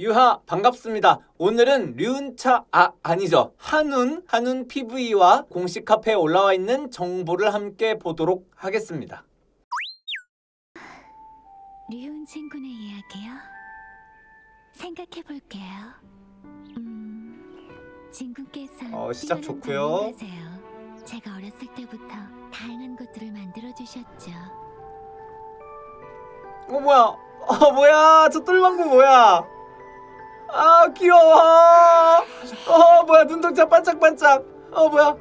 유하 반갑습니다. 오늘은 류은차 아 아니죠 한운 한운 PV와 공식 카페에 올라와 있는 정보를 함께 보도록 하겠습니다. 류은 친구네 이야기요? 생각해 볼게요. 음, 진군께서 어, 시작 좋고요. 전문가세요. 제가 어렸을 때부터 다양한 것들을 만들어 주셨죠. 어 뭐야? 어 뭐야? 저 똘망구 뭐야? 아 귀여워. 어 뭐야 눈동자 반짝반짝. 어 뭐야?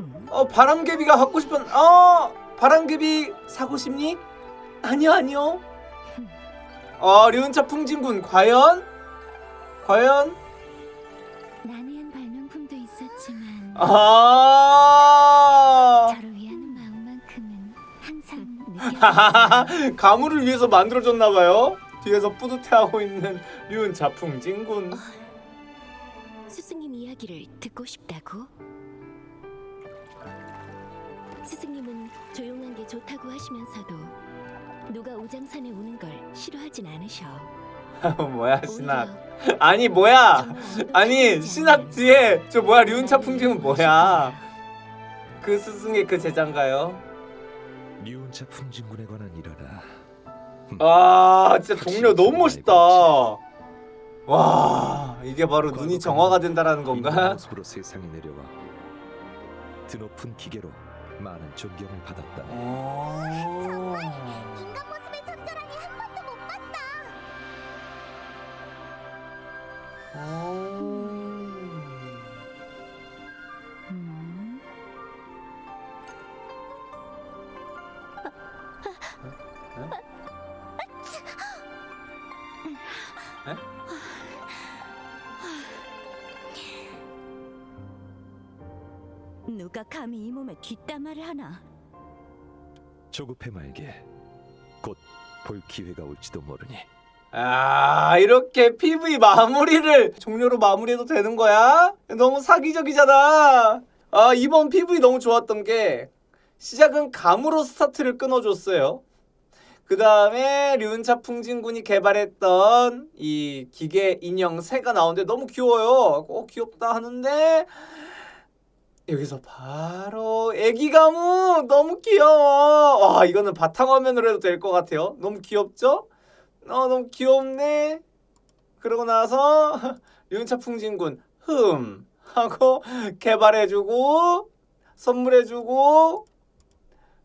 음, 어 바람개비가 갖고 싶은 어 바람개비 사고 싶니? 아니요 아니요. 어 류은차 풍진군 과연 과연 난해한 발명품도 있었지만 아 저를 위하는 마음만큼은 항상 하하하 느껴졌어요. 가물을 위해서 만들어줬나 봐요. 뒤에서 뿌듯해하고 있는 류은차 풍진 군. 스승님 이야기를 듣고 싶다고? 스승님은 조용한 게 좋다고 하시면서도 누가 우장산에 오는 걸 싫어하진 않으셔. 뭐야 신학? 오히려 아니 뭐야? 정말 아니 신학 않는 뒤에 저 뭐야 류은차 풍진군 뭐야? 그 스승의 그 제자인가요? 류운차 풍진군에 관한 일화라. 아 진짜 동료 너무 멋있다. 와 이게 바로 눈이 정화가 된다라는 건가? 모습으로 세상에 내려와 드높은 기계로 많은 존경을 받았다. 어... 누가 감히 이 몸에 뒷담화를 하나? 조급해 말게. 곧 볼 기회가 올지도 모르니. 아 이렇게 PV 마무리를 종료로 마무리해도 되는 거야? 너무 사기적이잖아. 아 이번 PV 너무 좋았던 게 시작은 감으로 스타트를 끊어줬어요. 그 다음에 류은차 풍진군이 개발했던 이 기계 인형 새가 나오는데 너무 귀여워요. 어 귀엽다 하는데 여기서 바로 애기 가무 너무 귀여워. 와 이거는 바탕화면으로 해도 될 것 같아요. 너무 귀엽죠? 어 너무 귀엽네. 그러고 나서 류은차 풍진군 흠 하고 개발해주고 선물해주고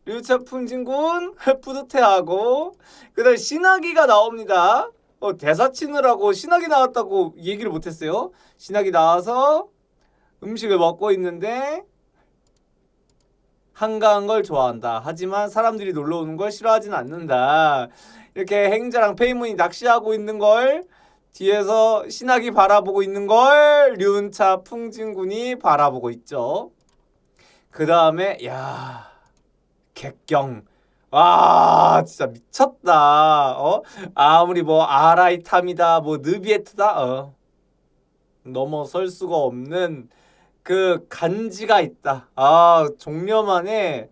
류은차 풍진군 뿌듯해하고 그다음 에 신학이가 나옵니다. 어 대사 치느라고 신학이 나왔다고 얘기를 못했어요. 신학이 나와서 음식을 먹고 있는데 한가한 걸 좋아한다. 하지만 사람들이 놀러 오는 걸 싫어하진 않는다. 이렇게 행자랑 페이문이 낚시하고 있는 걸 뒤에서 신학이 바라보고 있는 걸 류은차 풍진군이 바라보고 있죠. 그 다음에 야 객경 와 진짜 미쳤다. 어 아무리 뭐 아라이탐이다 뭐 느비에트다 어 넘어설 수가 없는 그 간지가 있다. 아 종려만의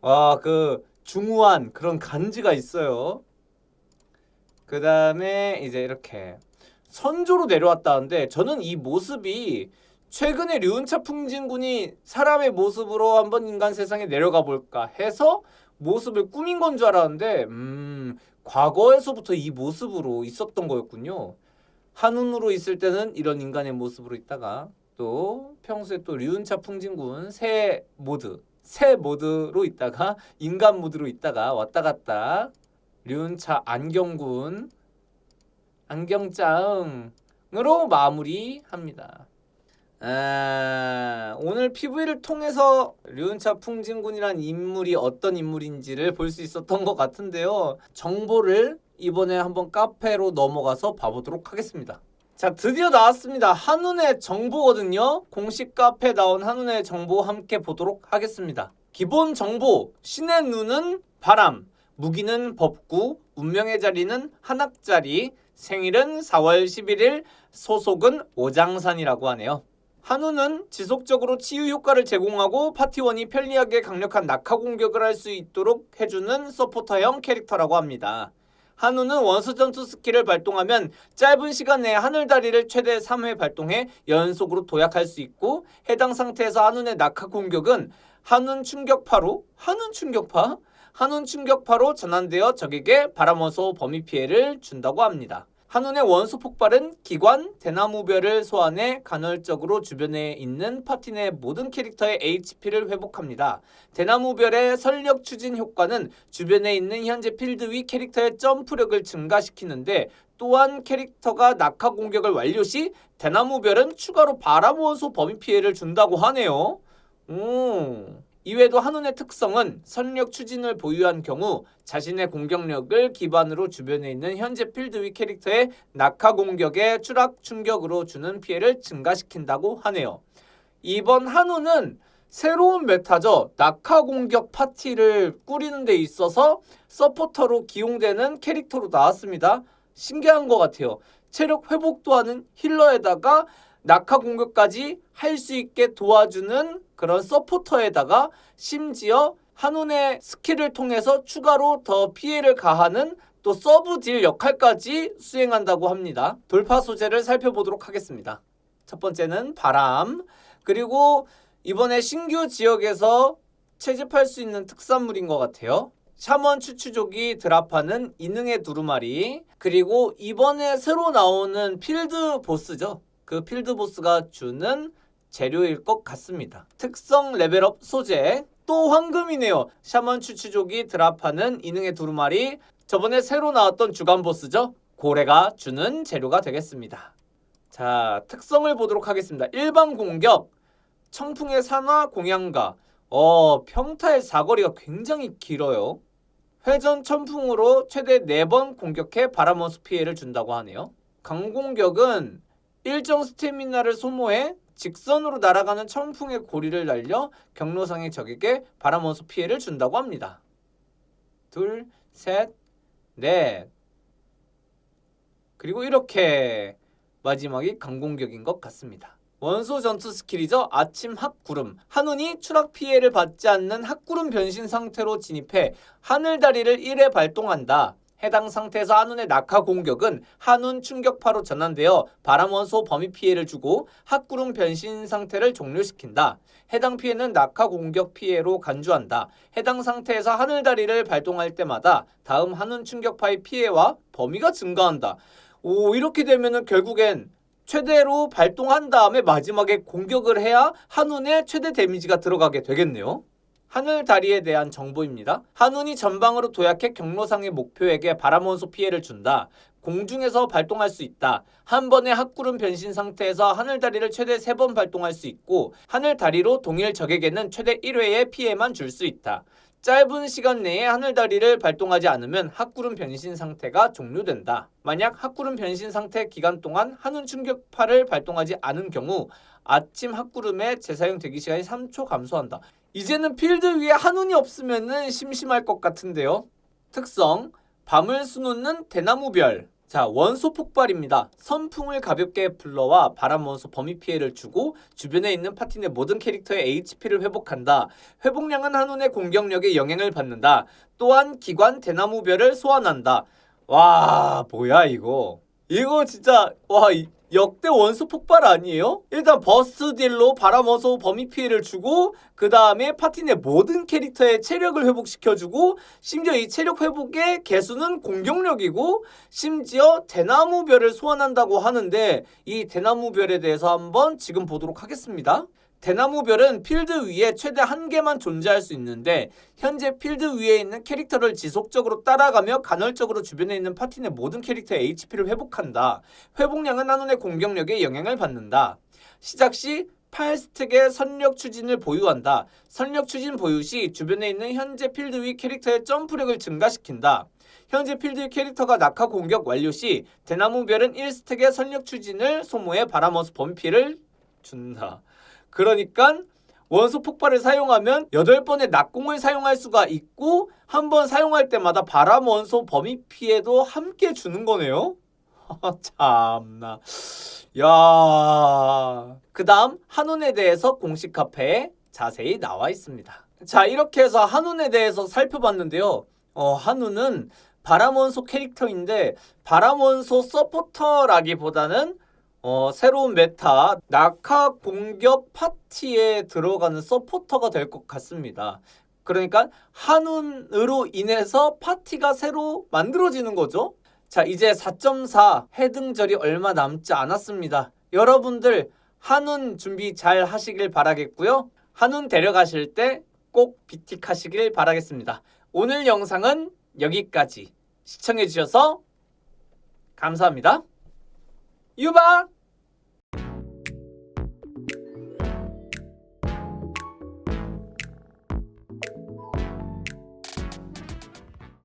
아 그 중후한 그런 간지가 있어요. 그 다음에 이제 이렇게 선조로 내려왔다는데 저는 이 모습이 최근에 류은차 풍진군이 사람의 모습으로 한번 인간 세상에 내려가 볼까 해서 모습을 꾸민 건 줄 알았는데 음 과거에서부터 이 모습으로 있었던 거였군요. 한운으로 있을 때는 이런 인간의 모습으로 있다가 또 평소에 또 류은차 풍진군 새 모드 새 모드로 있다가 인간 모드로 있다가 왔다 갔다 류은차 안경군 안경짱으로 마무리합니다. 아, 오늘 PV를 통해서 류은차 풍진군이란 인물이 어떤 인물인지를 볼 수 있었던 것 같은데요. 정보를 이번에 한번 카페로 넘어가서 봐보도록 하겠습니다. 자, 드디어 나왔습니다. 한운의 정보거든요. 공식 카페에 나온 한운의 정보 함께 보도록 하겠습니다. 기본 정보, 신의 눈은 바람, 무기는 법구, 운명의 자리는 한학자리, 생일은 4월 11일, 소속은 오장산이라고 하네요. 한우는 지속적으로 치유 효과를 제공하고 파티원이 편리하게 강력한 낙하 공격을 할 수 있도록 해주는 서포터형 캐릭터라고 합니다. 한우는 원소 전투 스킬을 발동하면 짧은 시간 내에 하늘다리를 최대 3회 발동해 연속으로 도약할 수 있고 해당 상태에서 한운의 낙하 공격은 한운 충격파로 한운 충격파 한운 충격파로 전환되어 적에게 바람원소 범위 피해를 준다고 합니다. 한운의 원소 폭발은 기관, 대나무별을 소환해 간헐적으로 주변에 있는 내 모든 캐릭터의 HP를 회복합니다. 대나무별의 설력 추진 효과는 주변에 있는 현재 필드 위 캐릭터의 점프력을 증가시키는데 또한 캐릭터가 낙하 공격을 완료 시 대나무별은 추가로 바람 원소 범위 피해를 준다고 하네요. 오. 이외에도 한운의 특성은 선력 추진을 보유한 경우 자신의 공격력을 기반으로 주변에 있는 현재 필드 위 캐릭터의 낙하 공격에 추락 충격으로 주는 피해를 증가시킨다고 하네요. 이번 한운은 새로운 메타죠. 낙하 공격 파티를 꾸리는 데 있어서 서포터로 기용되는 캐릭터로 나왔습니다. 신기한 것 같아요. 체력 회복도 하는 힐러에다가 낙하 공격까지 할 수 있게 도와주는 그런 서포터에다가 심지어 한운의 스킬을 통해서 추가로 더 피해를 가하는 또 서브 딜 역할까지 수행한다고 합니다. 돌파 소재를 살펴보도록 하겠습니다. 첫 번째는 바람, 그리고 이번에 신규 지역에서 채집할 수 있는 특산물인 것 같아요. 샤먼 추추족이 드랍하는 이능의 두루마리 그리고 이번에 새로 나오는 필드 보스죠. 그 필드 보스가 주는 재료일 것 같습니다. 특성 레벨업 소재 또 황금이네요. 샤먼 추추족이 드랍하는 이능의 두루마리 저번에 새로 나왔던 주간 보스죠. 고래가 주는 재료가 되겠습니다. 자 특성을 보도록 하겠습니다. 일반 공격 청풍의 산화 공양가 어 평타의 사거리가 굉장히 길어요. 회전 천풍으로 최대 4번 공격해 바람원수 피해를 준다고 하네요. 강공격은 일정 스태미나를 소모해 직선으로 날아가는 천풍의 고리를 날려 경로상의 적에게 바람원수 피해를 준다고 합니다. 둘, 셋, 넷. 그리고 이렇게 마지막이 강공격인 것 같습니다. 원소 전투 스킬이죠. 아침 핫구름. 한운이 추락 피해를 받지 않는 핫구름 변신 상태로 진입해 하늘다리를 1회 발동한다. 해당 상태에서 한운의 낙하 공격은 한운 충격파로 전환되어 바람 원소 범위 피해를 주고 핫구름 변신 상태를 종료시킨다. 해당 피해는 낙하 공격 피해로 간주한다. 해당 상태에서 하늘다리를 발동할 때마다 다음 한운 충격파의 피해와 범위가 증가한다. 오 이렇게 되면은 결국엔 최대로 발동한 다음에 마지막에 공격을 해야 한운의 최대 데미지가 들어가게 되겠네요. 하늘 다리에 대한 정보입니다. 한운이 전방으로 도약해 경로상의 목표에게 바람원소 피해를 준다. 공중에서 발동할 수 있다. 한 번의 핫구름 변신 상태에서 하늘 다리를 최대 3번 발동할 수 있고 하늘 다리로 동일 적에게는 최대 1회의 피해만 줄 수 있다. 짧은 시간 내에 하늘다리를 발동하지 않으면 핫구름 변신 상태가 종료된다. 만약 핫구름 변신 상태 기간 동안 한운 충격파를 발동하지 않은 경우 아침 핫구름의 재사용 대기 시간이 3초 감소한다. 이제는 필드 위에 한운이 없으면은 심심할 것 같은데요. 특성 밤을 수놓는 대나무별 자 원소 폭발입니다. 선풍을 가볍게 불러와 바람 원소 범위 피해를 주고 주변에 있는 파티 내 모든 캐릭터의 HP를 회복한다. 회복량은 한운의 공격력에 영향을 받는다. 또한 기관 대나무별을 소환한다. 와 뭐야 이거 이거 진짜 와 이- 역대 원소 폭발 아니에요? 일단 버스 딜로 바람어서 범위 피해를 주고 그 다음에 파티 내 모든 캐릭터의 체력을 회복시켜주고 심지어 이 체력 회복의 개수는 공격력이고 심지어 대나무별을 소환한다고 하는데 이 대나무별에 대해서 한번 지금 보도록 하겠습니다. 대나무별은 필드 위에 최대 한 개만 존재할 수 있는데 현재 필드 위에 있는 캐릭터를 지속적으로 따라가며 간헐적으로 주변에 있는 파티 내 모든 캐릭터의 HP를 회복한다. 회복량은 한운의 공격력에 영향을 받는다. 시작 시 8스택의 선력 추진을 보유한다. 선력 추진 보유 시 주변에 있는 현재 필드 위 캐릭터의 점프력을 증가시킨다. 현재 필드 위 캐릭터가 낙하 공격 완료 시 대나무별은 1스택의 선력 추진을 소모해 바람어스 범피를 준다. 그러니까 원소 폭발을 사용하면 8번의 낙공을 사용할 수가 있고 한 번 사용할 때마다 바람 원소 범위 피해도 함께 주는 거네요. 참나. 야. 그다음 한운에 대해서 공식 카페에 자세히 나와 있습니다. 자, 이렇게 해서 한운에 대해서 살펴봤는데요. 어, 한운은 바람 원소 캐릭터인데 바람 원소 서포터라기보다는 어, 새로운 메타 낙하 공격 파티에 들어가는 서포터가 될 것 같습니다. 그러니까 한운으로 인해서 파티가 새로 만들어지는 거죠. 자, 이제 4.4 해등절이 얼마 남지 않았습니다. 여러분들 한운 준비 잘 하시길 바라겠고요. 한운 데려가실 때 꼭 비틱하시길 바라겠습니다. 오늘 영상은 여기까지 시청해 주셔서 감사합니다. 유바